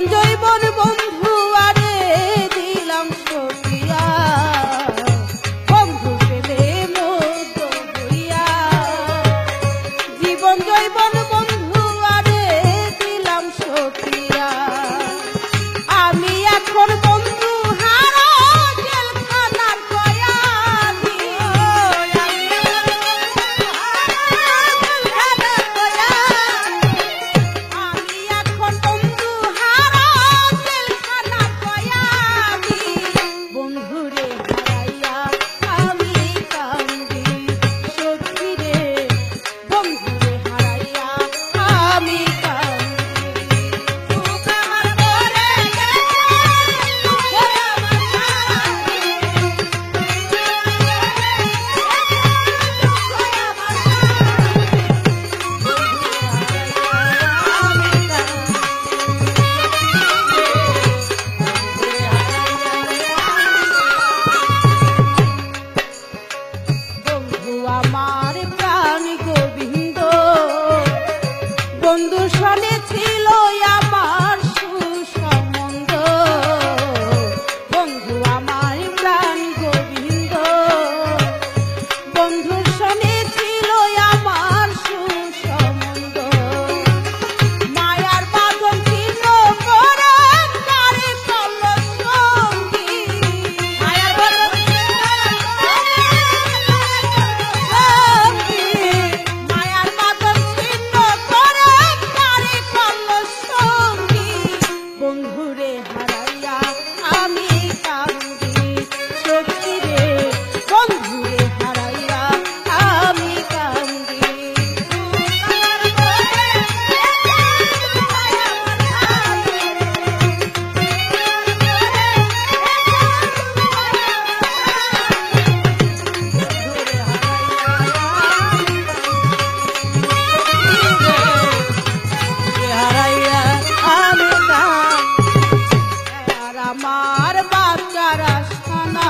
সঞ্জয় বন বন্ধু ছিল আমার বাচ্চারা সোনা